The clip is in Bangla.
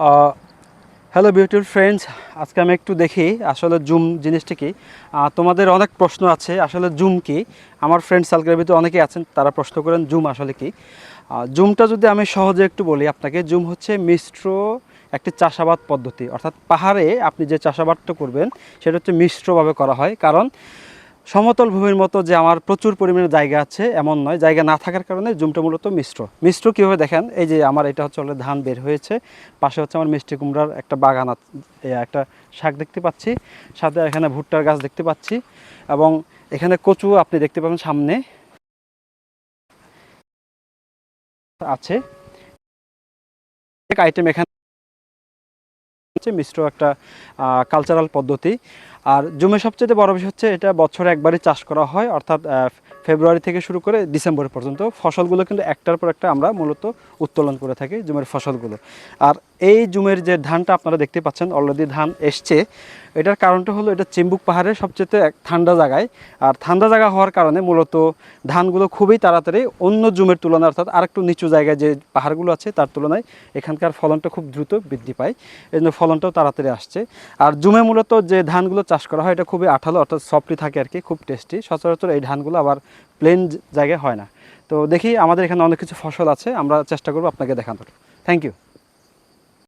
হ্যালো বিউটিফুল ফ্রেন্ডস আজকে আমি একটু দেখি আসলে জুম জিনিসটা কি। তোমাদের অনেক প্রশ্ন আছে, আসলে জুম কি? আমার ফ্রেন্ড সার্কেলের ভিতরে অনেকেই আছেন, তারা প্রশ্ন করেন জুম আসলে কি। জুমটা যদি আমি সহজে একটু বলি আপনাকে, জুম হচ্ছে মিশ্র একটি চাষাবাদ পদ্ধতি। অর্থাৎ পাহাড়ে আপনি যে চাষাবাদটা করবেন, সেটা হচ্ছে মিশ্রভাবে করা হয়। কারণ সমতল ভূমির মতো যে আমার প্রচুর পরিমাণে জায়গা আছে, এমন নয়। জায়গা না থাকার কারণে জুমটা মূলত মিশ্র। মিশ্র কীভাবে দেখেন? এই যে আমার এটা হচ্ছে অলরেডি ধান বের হয়েছে। পাশে হচ্ছে আমার মিষ্টি কুমড়ার একটা বাগান একটা শাক দেখতে পাচ্ছি। সাথে এখানে ভুট্টার গাছ দেখতে পাচ্ছি। এবং এখানে কচু আপনি দেখতে পাবেন সামনে আছে। আইটেম এখানে হচ্ছে মিশ্র একটা কালচারাল পদ্ধতি। আর জুমে সবচেয়ে বড় বিষয় হচ্ছে এটা বছরে একবারই চাষ করা হয়, অর্থাৎ ফেব্রুয়ারি থেকে শুরু করে ডিসেম্বর পর্যন্ত ফসলগুলো কিন্তু একটার পর একটা আমরা মূলত উত্তোলন করে থাকি জুমের ফসলগুলো। আর এই জুমের যে ধানটা আপনারা দেখতে পাচ্ছেন অলরেডি ধান এসছে। এটার কারণটা হলো এটা চিম্বুক পাহাড়ের সবচেয়ে এক ঠান্ডা জায়গায়। আর ঠান্ডা জায়গা হওয়ার কারণে মূলত ধানগুলো খুবই তাড়াতাড়ি অন্য জুমের তুলনায়, অর্থাৎ আরেকটু নিচু জায়গায় যে পাহাড়গুলো আছে তার তুলনায় এখানকার ফলনটা খুব দ্রুত বৃদ্ধি পায়। এই জন্য ফলনটাও তাড়াতাড়ি আসছে। আর জুমে মূলত যে ধানগুলো চাষ করা হয়, এটা খুবই আঠালো, অর্থাৎ সফটই থাকে আর কি, খুব টেস্টি। সচরাচর এই ধানগুলো আবার প্লেন জায়গায় হয় না। তো দেখি আমাদের এখানে অনেক কিছু ফসল আছে, আমরা চেষ্টা করব আপনাকে দেখানোর। Thank you